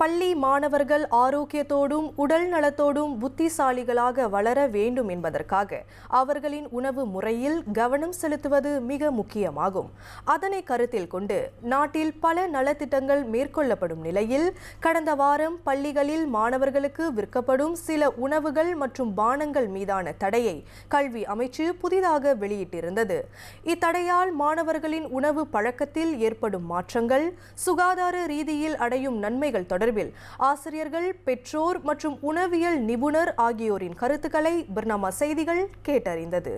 பள்ளி மாணவர்கள் ஆரோக்கியத்தோடும் உடல் நலத்தோடும் புத்திசாலிகளாக வளர வேண்டும் என்பதற்காக அவர்களின் உணவு முறையில் கவனம் செலுத்துவது மிக முக்கியமாகும். அதனை கருத்தில் கொண்டு நாட்டில் பல நலத்திட்டங்கள் மேற்கொள்ளப்படும் நிலையில் கடந்த வாரம் பள்ளிகளில் மாணவர்களுக்கு விற்கப்படும் சில உணவுகள் மற்றும் பானங்கள் மீதான தடையை கல்வி அமைச்சு புதிதாக வெளியிட்டிருந்தது. இத்தடையால் மாணவர்களின் உணவு பழக்கத்தில் ஏற்படும் மாற்றங்கள் சுகாதார ரீதியில் அடையும் நன்மைகள் தொடர் தொடர்பில் ஆசிரியர்கள் பெற்றோர் மற்றும் உணவியல் நிபுணர் ஆகியோரின் கருத்துக்களை பர்னாமா செய்திகள் கேட்டறிந்தது.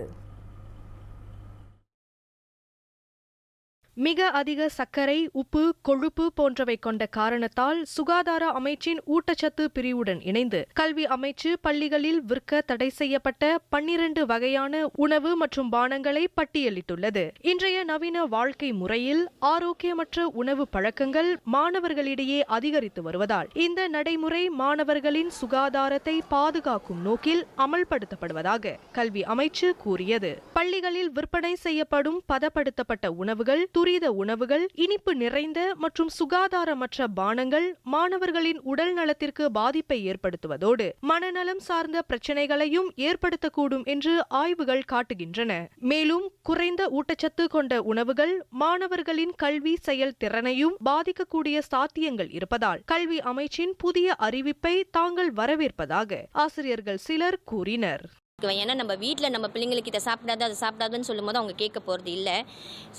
மிக அதிக சர்க்கரை உப்பு கொழுப்பு போன்றவை கொண்ட காரணத்தால் சுகாதார அமைச்சின் ஊட்டச்சத்து பிரிவுடன் இணைந்து கல்வி அமைச்சு பள்ளிகளில் விற்க தடை செய்யப்பட்ட பன்னிரண்டு வகையான உணவு மற்றும் பானங்களை பட்டியலிட்டுள்ளது. இன்றைய நவீன வாழ்க்கை முறையில் ஆரோக்கியமற்ற உணவு பழக்கங்கள் மாணவர்களிடையே அதிகரித்து வருவதால் இந்த நடைமுறை மாணவர்களின் சுகாதாரத்தை பாதுகாக்கும் நோக்கில் அமல்படுத்தப்படுவதாக கல்வி அமைச்சு கூறியது. பள்ளிகளில் விற்பனை செய்யப்படும் பதப்படுத்தப்பட்ட உணவுகள் துரித உணவுகள் இனிப்பு நிறைந்த மற்றும் சுகாதாரமற்ற பானங்கள் மாணவர்களின் உடல் நலத்திற்கு பாதிப்பை ஏற்படுத்துவதோடு மனநலம் சார்ந்த பிரச்சனைகளையும் ஏற்படுத்தக்கூடும் என்று ஆய்வுகள் காட்டுகின்றன. மேலும் குறைந்த ஊட்டச்சத்து கொண்ட உணவுகள் மாணவர்களின் கல்வி செயல்திறனையும் பாதிக்கக்கூடிய சாத்தியங்கள் இருப்பதால் கல்வி அமைச்சின் புதிய அறிவிப்பை தாங்கள் வரவேற்பதாக ஆசிரியர்கள் சிலர் கூறினர். இருக்குவேன். ஏன்னா நம்ம வீட்டில் நம்ம பிள்ளைங்களுக்கு இதை சாப்பிடாது அதை சாப்பிடாதுன்னு சொல்லும்போது அவங்க கேட்க போகிறது இல்லை.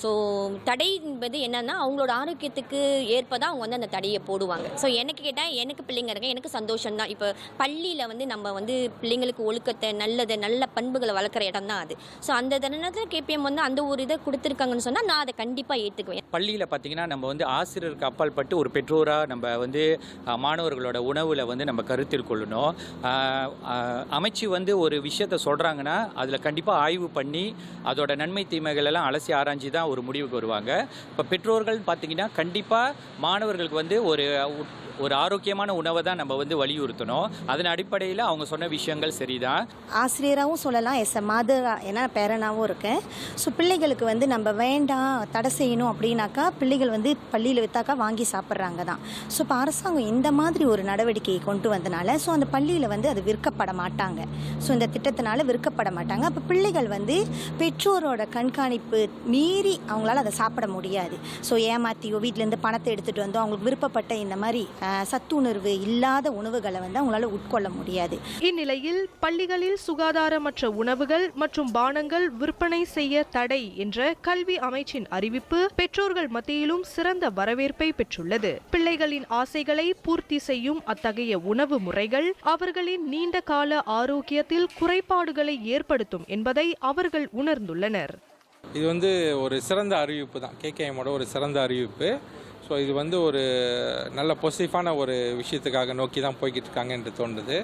ஸோ தடை என்பது என்னன்னா அவங்களோட ஆரோக்கியத்துக்கு ஏற்பதான் அவங்க வந்து அந்த தடையை போடுவாங்க. ஸோ எனக்கு கேட்டால் எனக்கு பிள்ளைங்க இருக்க எனக்கு சந்தோஷம் தான் இப்போ பள்ளியில் வந்து நம்ம வந்து பிள்ளைங்களுக்கு ஒழுக்கத்தை நல்லதை நல்ல பண்புகளை வளர்க்குற இடம் தான் அது. ஸோ அந்த தருணத்தில் கேபிஎம் வந்து அந்த ஒரு இதை கொடுத்துருக்காங்கன்னு சொன்னால் நான் அதை கண்டிப்பாக ஏற்றுக்குவேன் பள்ளியில் பார்த்தீங்கன்னா நம்ம வந்து ஆசிரியருக்கு அப்பால் பட்டு ஒரு பெற்றோராக நம்ம வந்து மாணவர்களோட உணவில் வந்து நம்ம கருத்தில் கொள்ளணும். அமைச்சு வந்து ஒரு விஷயத்தை சொல்கிறாங்கன்னா அதில் கண்டிப்பாக ஆய்வு பண்ணி அதோட நன்மை தீமைகள் எல்லாம் அலசி ஆராய்ஞ்சி தான் ஒரு முடிவுக்கு வருவாங்க. இப்போ பெற்றோர்கள் பார்த்தீங்கன்னா கண்டிப்பாக மாணவர்களுக்கு வந்து ஒரு ஒரு ஆரோக்கியமான உணவை தான் நம்ம வந்து வலியுறுத்தணும். அதன் அடிப்படையில் அவங்க சொன்ன விஷயங்கள் சரிதான். ஆசிரியராகவும் சொல்லலாம். எஸ் எ ஏன்னா பேரனாகவும் இருக்கேன். ஸோ பிள்ளைகளுக்கு வந்து நம்ம வேண்டாம் தடை செய்யணும் அப்படின்னாக்கா பிள்ளைகள் வந்து பள்ளியில் வித்தாக்கா வாங்கி சாப்பிட்றாங்க தான். ஸோ இப்போ அரசாங்கம் இந்த மாதிரி ஒரு நடவடிக்கையை கொண்டு வந்தனால ஸோ அந்த பள்ளியில் வந்து அது விற்கப்பட மாட்டாங்க. ஸோ இந்த திட்டத்தை திட்டத்தினால விற்கப்பட மாட்டாங்க. அப்போ பிள்ளைகள் வந்து பெற்றோரோட கண்காணிப்பு மீறி அவங்களால அதை சாப்பிட முடியாது. ஸோ ஏமாத்தியோ வீட்டிலேருந்து பணத்தை எடுத்துகிட்டு வந்தோ அவங்களுக்கு விருப்பப்பட்ட இந்த மாதிரி சத்துணர்வு இல்லாத உணவுகளை வந்து அவங்களால உட்கொள்ள முடியாது. இந்நிலையில் பள்ளிகளில் சுகாதாரமற்ற உணவுகள் மற்றும் பானங்கள் விற்பனை செய்ய தடை என்ற கல்வி அமைச்சின் அறிவிப்பு பெற்றோர்கள் மத்தியிலும் சிறந்த வரவேற்பை பெற்றுள்ளது. பிள்ளைகளின் ஆசைகளை பூர்த்தி செய்யும் அத்தகைய உணவு முறைகள் அவர்களின் நீண்ட கால ஆரோக்கியத்தில் குறை குறைபாடுகளை ஏற்படுத்தும் என்பதை அவர்கள் உணர்ந்துள்ளனர். இது வந்து ஒரு சிறந்த அறிவிப்பு தான். கேகேஎம்மோட ஒரு சிறந்த அறிவிப்பு. ஸோ இது வந்து ஒரு நல்ல பாசிட்டிவான ஒரு விஷயத்துக்காக நோக்கி தான் போய்கிட்டு இருக்காங்க என்று தோன்றுது.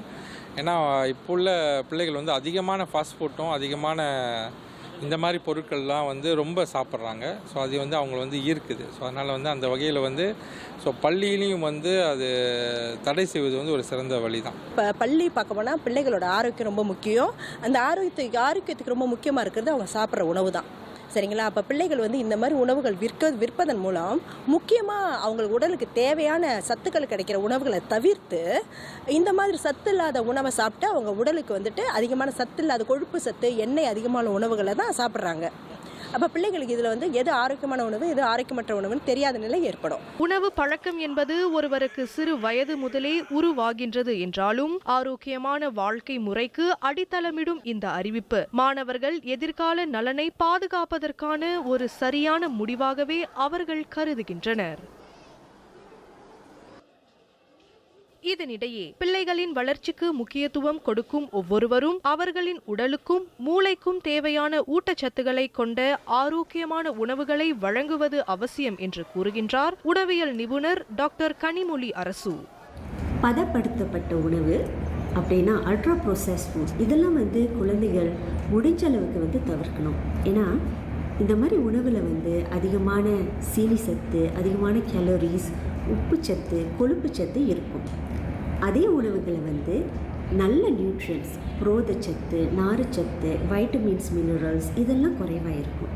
ஏன்னா இப்போ உள்ள பிள்ளைகள் வந்து அதிகமான ஃபாஸ்ட் ஃபுட்டும் அதிகமான இந்த மாதிரி பொருட்கள்லாம் வந்து ரொம்ப சாப்பிட்றாங்க. ஸோ அது வந்து அவங்கள வந்து ஈர்க்குது. ஸோ அதனால் வந்து அந்த வகையில் வந்து ஸோ பள்ளியிலையும் வந்து அது தடை செய்வது வந்து ஒரு சிறந்த வழி தான் இப்போ பள்ளி பார்க்க போனால் பிள்ளைகளோட ஆரோக்கியம் ரொம்ப முக்கியம். அந்த ஆரோக்கியத்துக்கு ஆரோக்கியத்துக்கு ரொம்ப முக்கியமாக இருக்கிறது அவங்க சாப்பிட்ற உணவு தான் சரிங்களா? அப்போ பிள்ளைகள் வந்து இந்த மாதிரி உணவுகள் விற்க விற்பதன் மூலம் முக்கியமாக அவங்களுக்கு உடலுக்கு தேவையான சத்துக்கள் கிடைக்கிற உணவுகளை தவிர்த்து இந்த மாதிரி சத்து இல்லாத உணவை சாப்பிட்டு அவங்க உடலுக்கு வந்துட்டு அதிகமான சத்து இல்லாத கொழுப்பு சத்து எண்ணெய் அதிகமான உணவுகளை தான் சாப்பிட்றாங்க. அப்போ பிள்ளைகளுக்கு இதில் வந்து எது ஆரோக்கியமான உணவு எது ஆரோக்கியமற்ற உணவுன்னு தெரியாத நிலை ஏற்படும். உணவு பழக்கம் என்பது ஒருவருக்கு சிறு வயது முதலே உருவாகின்றது என்றாலும் ஆரோக்கியமான வாழ்க்கை முறைக்கு அடித்தளமிடும் இந்த அறிவிப்பு. மாணவர்கள் எதிர்கால நலனை பாதுகாப்பதற்கான ஒரு சரியான முடிவாகவே அவர்கள் கருதுகின்றனர். இதனிடையே பிள்ளைகளின் வளர்ச்சிக்கு முக்கியத்துவம் கொடுக்கும் ஒவ்வொருவரும் அவர்களின் உடலுக்கும் மூளைக்கும் தேவையான ஊட்டச்சத்துக்களை கொண்ட ஆரோக்கியமான உணவுகளை வழங்குவது அவசியம் என்று கூறுகின்றார் உணவியல் நிபுணர் டாக்டர் கனிமொழி அரசு. பதப்படுத்தப்பட்ட உணவு அப்படின்னா அல்ட்ரா ப்ரோசஸ் ஃபுட் இதெல்லாம் வந்து குழந்தைகள் முடிஞ்ச அளவுக்கு வந்து தவிர்க்கணும். ஏன்னா இந்த மாதிரி உணவில் வந்து அதிகமான சீனி சத்து அதிகமான கேலோரிஸ் உப்புச்சத்து கொழுப்புச்சத்து இருக்கும். அதே உணவுகளை வந்து நல்ல நியூட்ரியன்ஸ் புரோதச்சத்து நார்ச்சத்து வைட்டமின்ஸ் மினரல்ஸ் இதெல்லாம் குறைவாக இருக்கும்.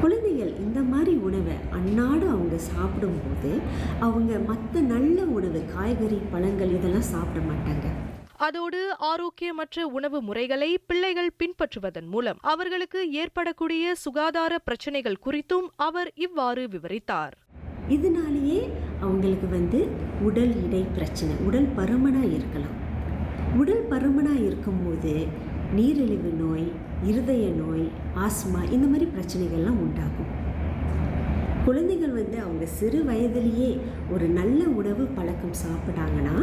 குழந்தைகள் இந்த மாதிரி உணவை அன்னாடம் அவங்க அவங்க சாப்பிடும்போது அவங்க மற்ற நல்ல உணவு காய்கறி பழங்கள் இதெல்லாம் சாப்பிட மாட்டாங்க. அதோடு ஆரோக்கியமற்ற உணவு முறைகளை பிள்ளைகள் பின்பற்றுவதன் மூலம் அவர்களுக்கு ஏற்படக்கூடிய சுகாதார பிரச்சனைகள் குறித்தும் அவர் இவ்வாறு விவரித்தார். இதனாலேயே அவங்களுக்கு வந்து உடல் இடை பிரச்சனை உடல் பருமனாக இருக்கலாம். உடல் பருமனாக இருக்கும்போது நீரிழிவு நோய் இருதய நோய் ஆஸ்மா இந்த மாதிரி பிரச்சனைகள்லாம் உண்டாகும். குழந்தைகள் வந்து அவங்க சிறு வயதிலேயே ஒரு நல்ல உணவு பழக்கம் சாப்பிட்டாங்கன்னா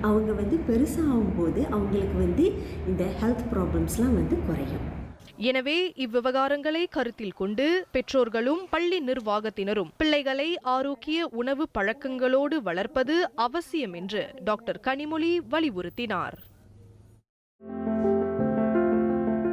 அவங்க வந்து பெருசாகும்போது அவங்களுக்கு வந்து இந்த ஹெல்த் ப்ராப்ளம்ஸ்லாம் வந்து குறையும். எனவே இவ்விவகாரங்களை கருத்தில் கொண்டு பெற்றோர்களும் பள்ளி நிர்வாகத்தினரும் பிள்ளைகளை ஆரோக்கிய உணவு பழக்கங்களோடு வளர்ப்பது அவசியம் என்று டாக்டர் கனிமொழி வலியுறுத்தினார்.